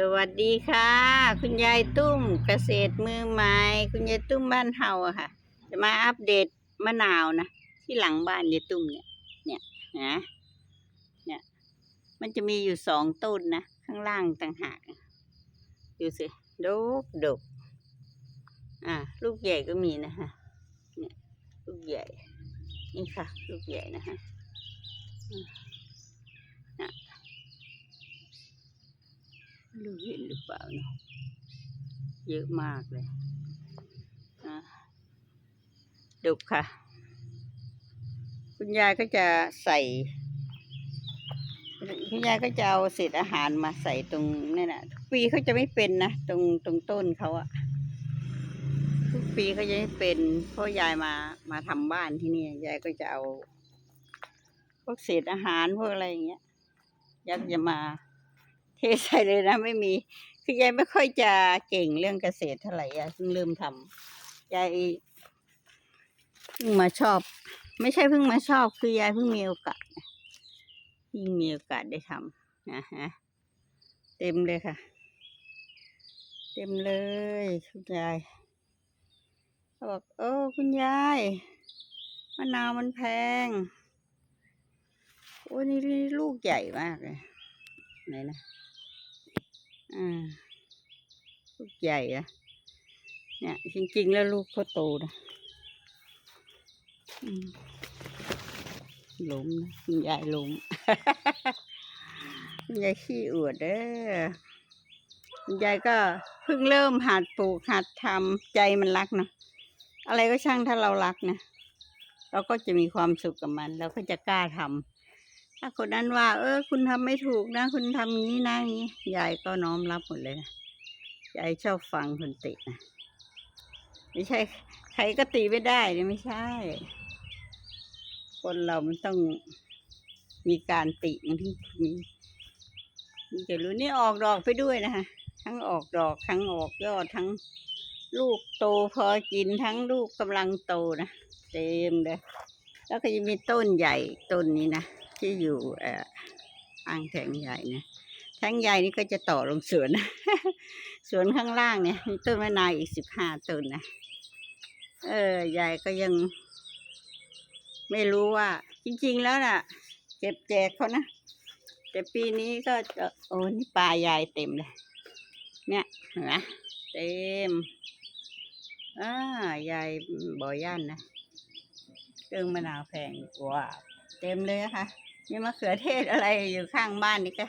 สวัสดีค่ะ คุณยายตุ้มเกษตรมือใหม่คุณยายตุ้มบ้านเฮาอะค่ะ จะมาอัปเดตมะนาวนะที่หลังบ้านยายตุ้มเนี่ยเนี่ยนะเนี่ยมันจะมีอยู่สองต้นนะข้างล่างต่างหากดูสิดกดกอ่าลูกใหญ่ก็มีนะคะเนี่ยลูกใหญ่นี่ค่ะ ลูกใหญ่นะคะ ไม่รู้เห็นหรือเปล่าเนาะเยอะมากเลยอะดุกค่ะ คุณยายก็จะใส่ คุณยายก็จะเอาเศษอาหารมาใส่ตรงนี่นนะทุกปีเขาจะไม่เป็นนะตรงตรงต้นเขาอะทุกปีเขาจะไม่เป็นเพราะยายมามาทำบ้านที่นี่ยายก็จะเอาพวกเศษอาหารพวกอะไรอย่างเงี้ยยายก็จะมา ใส่เลยนะไม่มี คือยายไม่ค่อยจะเก่งเรื่องเกษตรเท่าไหร่ยายเพิ่งเริ่มทำยายเพิ่งมาชอบ ไม่ใช่เพิ่งมาชอบ คือยายเพิ่งมีโอกาสนะเพิ่งมีโอกาสได้ทำนะฮะเต็มเลยค่ะ เต็มเลยคุณยายเขาบอกโอ้คุณยายมะนาวมันแพงโอ้นี่ลูกใหญ่มากเลยไหนนะ อ่าลูกใหญ่อะเนี่ยจริง ๆ แล้วลูกเขาโตนะอืมล้มนะคุณยายล้มคุณยายขี้อวดเด้อคุณยายก็เพิ่งเริ่มหัดปลูกหัดทำใจมันรักเนาะอะไรก็ช่างถ้าเรารักนะเราก็จะมีความสุขกับมัน เราก็จะกล้าทำ ถ้าคนนั้นว่า เออ คุณทำไม่ถูกนะ คุณทำอย่างนี้นะอย่างนี้ยายก็น้อมรับหมดเลยนะยายชอบฟังคนตินะไม่ใช่ ใครก็ตีไม่ได้เนี่ยไม่ใช่ คนเรามันต้องมีการติมันที่มีมันจะรู้นี่ออกดอกไปด้วยนะคะทั้งออกดอกทั้งออกยอดทั้งลูกโตพอกินทั้งลูกกำลังโตนะเต็มเลยแล้วก็จะมีต้นใหญ่ต้นนี้นะ ที่อยู่อ่างแทงใหญ่นะแทงใหญ่นี่ก็จะต่อลงสวน สวนข้างล่างเนี่ยมีต้นมะนาวอีกสิบห้าต้นนะเออยายก็ยัง ไม่รู้ว่า จริง ๆ แล้วน่ะเก็บแจกเขานะแต่ปีนี้ก็จะโอ้นี่ปลายายเต็มเลย เนี่ยเห็นไหมเต็มอ่ายายบ่อย่านนะเครื่องมะนาวแพงกว่า เต็มเลยอะค่ะมีมะเขือเทศอะไรอยู่ข้างบ้านนี่ก็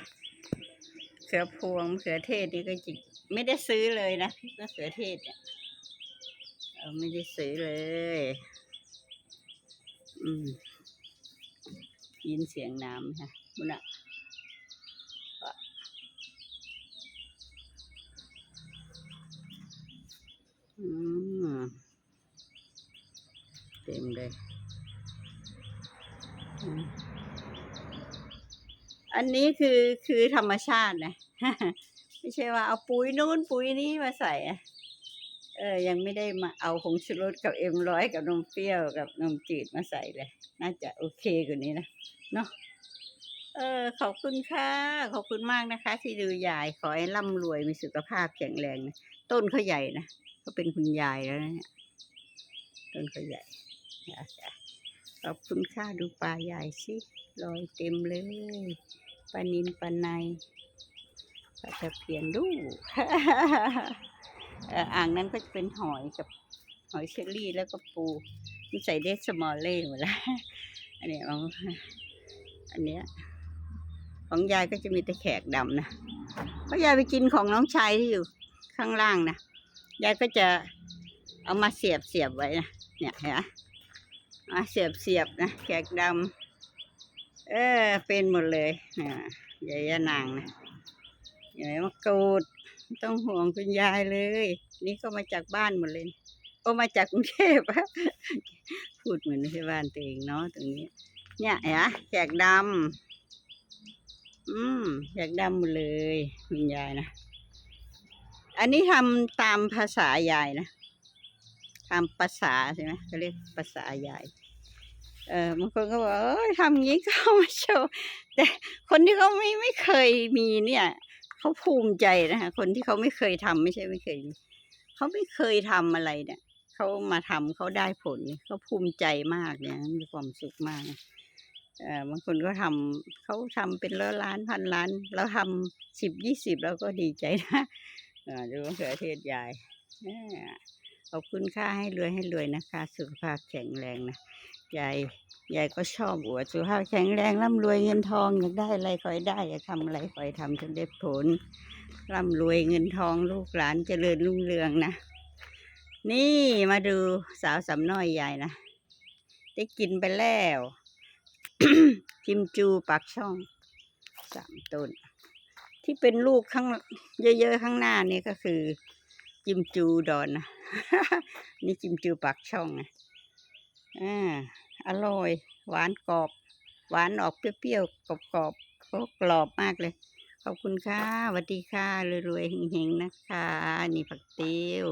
เขือพวงมะเขือเทศนี่ก็จิไม่ได้ซื้อเลยนะมะเขือเทศเนี่ยเออไม่ได้ซื้อเลย อืมยินเสียงน้ำค่ะมันอะอืมเต็มเลย อันนี้คือคือธรรมชาตินะไม่ใช่ว่าเอาปุ๋ยนู้นปุ๋ยนี้มาใส่เออ ยังไม่ได้มาเอาผงชูรสกับเอ็มร้อยกับนมเปรี้ยวกับนมจืดมาใส่เลย น่าจะโอเคกว่านี้นะเนาะเออ ขอบคุณค่ะ ขอบคุณมากนะคะ ที่ดูยายขอให้ร่ำรวยมีสุขภาพแข็งแรงนะต้นเขาใหญ่นะเขาเป็นคุณยายแล้วนะเนี่ยต้นเขาใหญ่จ้ะ ขอบคุณค่ะดูปลาใหญ่สิลอยเต็มเลยปลานินปลาในปลาตะเพียนดูอ่างนั้นก็จะเป็นหอยกับหอยเชอรี่แล้วก็ปูนี่ใส่เดสมอลเล่หมดแล้วอันนี้ยของอันเนี้ยของยายก็จะมีแต่แขกดำนะเพราะยายไปกินของน้องชายที่อยู่ข้างล่างนะยายก็จะเอามาเสียบเสียบไว้นะเนี่ยเห็นไหม มาเสียบเสียบนะแขกดำเออเป็นหมดเลยอ่ายายนางนะยายมะกรูดต้องห่วงคุณยายเลย นี่ก็มาจากบ้านหมดเลยก็มาจากกรุงเทพอะพูดเหมือนที่บ้านตัวเองเนาะตรงนี้ เนี่ยเห็นไหมแขกดำอืมแขกดำหมดเลยคุณยายนะอันนี้ทำตามภาษายายนะ ตามภาษาใช่ไหมเขาเรียกภาษายายเออบางคนก็บอกเอ้ยทำอย่างนี้ก็เอามาโชว์แต่คนที่เขาไม่ไม่เคยมีเนี่ยเขาภูมิใจนะคะคนที่เขาไม่เคยทำไม่ใช่ไม่เคยเขาไม่เคยทำอะไรเนี่ยเขามาทำเขาได้ผลเขาภูมิใจมากเนี่ยมีความสุขมากเออบางคนก็ทำเขาทำเป็นร้อยล้านพันล้านเราทำสิบยี่สิบแล้วก็ดีใจนะเออดูมะเขือเทศยายเออ ขอบคุณค่าให้รวยให้รวยนะคะ สุขภาพแข็งแรงนะยายยายก็ชอบอวดสุขภาพแข็งแรงร่ำรวยเงินทองอยากได้อะไรขอให้ได้อยากทำอะไรขอให้ทำจนได้ผลร่ำรวยเงินทองลูกหลานเจริญรุ่งเรืองนะ นี่มาดูสาวสำน้อยยายนะ ได้กินไปแล้วกิมจูปากช่องสามต้น ที่เป็นลูกข้างเยอะๆข้างหน้านี่ก็คือ จิมจูดอนนะนี่จิมจูปากช่องนะอ่าอร่อย หวานกรอบ หวานออกเปรี้ยวๆกรอบๆก็กรอบมากเลย ขอบคุณค่ะสวัสดีค่ะรวยๆเฮงๆนะคะ นี่ผักติ้ว